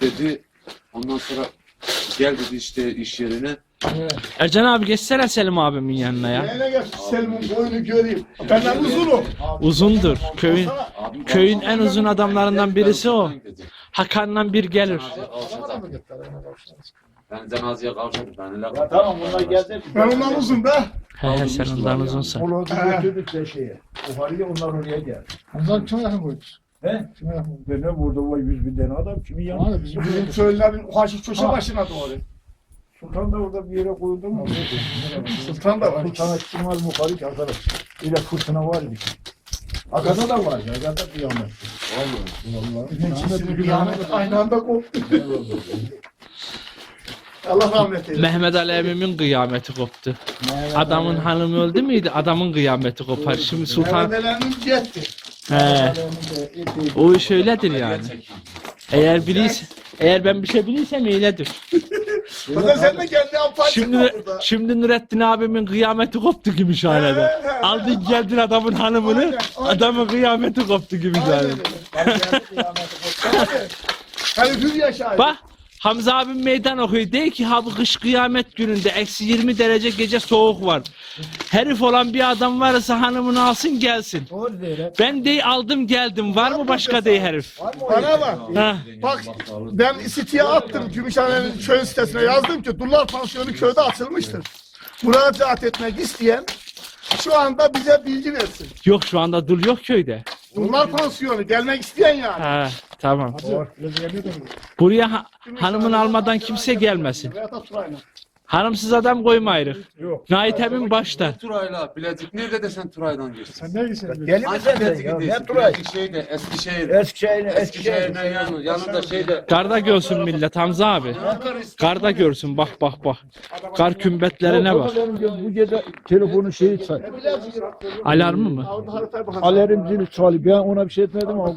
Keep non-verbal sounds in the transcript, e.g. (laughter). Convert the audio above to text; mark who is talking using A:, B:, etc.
A: dedi. Ondan sonra gel dedi işte iş yerine.
B: Ercan abi geçsene Selim abimin yanına ya.
C: Neyle gel Selim'in boyunu göreyim. Benden uzun o.
B: Uzundur. Köyün
A: Abi,
B: köyün en uzun adamlarından birisi o.
A: Dedi.
B: Hakan'dan bir gelir.
A: Cenazeye. Ben cenazeye kavuşadım. Ben öyle
D: Ya tamam bunlar geldi.
C: Ben ondan uzun da.
B: He he sen ondan uzunsan.
D: Onu götürdük de şeye. Yukarıya onlar oraya geldi.
E: Onlar kime yakın koydu?
D: He?
E: Kime?
D: Ben ne burada o yüz bin tane adam kimin yanı?
E: Abi bizim
C: Bizim köylülerin haşif köşe
E: Ha.
C: başına doğru.
D: Sultan da orada bir yere koyuldu mu?
C: Sultan da var.
D: Sultan'a çıkmaz yukarı ki arkadaş. Bir de fırtına var idi. Arkada da var ya. Arkada kıyamet. Vallahi. Vallahi.
C: İkisini bir anda aynı anda koptu. Allah rahmet eylesin.
B: Mehmet Ali Emin'in kıyameti koptu. Adamın hanımı öldü müydü? Adamın kıyameti kopar. Şimdi Sultan
C: Mehmet'lerin cetti.
B: He, o iş öyledir yani. Eğer bilirse eğer ben bir şey bilirsem öyledir. (laughs)
C: Da sen de kendi apaçık
B: Şimdi
C: burada.
B: şimdi Nurettin abimin kıyameti koptu Gümüşhane'de.
C: He, he, he.
B: Aldın geldin adamın hanımını,
C: Aynen, aynen.
B: adamın kıyameti koptu
C: Aynen
B: Gümüşhane'de.
C: öyle. Hani Hülya şahidi.
B: Bak Hamza abim meydan okuyor. De ki ha bu kış kıyamet gününde eksi 20 derece gece soğuk var. Herif olan bir adam varsa hanımını alsın gelsin.
D: Doğru değil. he.
B: Ben de aldım geldim. Var mı başka dey herif?
D: Var mı o
C: Bana bak.
B: Ha.
C: Bak ben siteye attım. Gümüşhane'nin köy sitesine yazdım ki Dullar Pansiyonu köyde açılmıştır. Müracaat etmek isteyen şu anda bize bilgi versin.
B: Yok şu anda dul yok köyde.
C: Dullar Pansiyonu gelmek isteyen yani.
B: Ha tamam. Buraya ha- hanımını almadan kimse gelmesin. Hanımsız adam koymayırız.
D: Yok.
B: Nait emin başta.
A: Turay'la Bilecik nerede desen Turay'dan geçtin.
E: sen ne gitsin?
D: Deli
A: Hangi
D: misin sen
A: Bilecik
D: ya?
A: gidiyorsun?
D: Ne Turay?
A: Bilecik şeyde Eskişehir.
D: Eskişehir'in
A: Eskişehir'in yanı, yanında şeyde.
B: Karda görsün millet Hamza abi. Karda görsün bak bak bak. Kar kümbetlerine bak.
D: Bu gece telefonu şeyi çal.
B: Alarmı mı?
D: Alarm zili çalıyor. Ben ona bir şey etmedim ama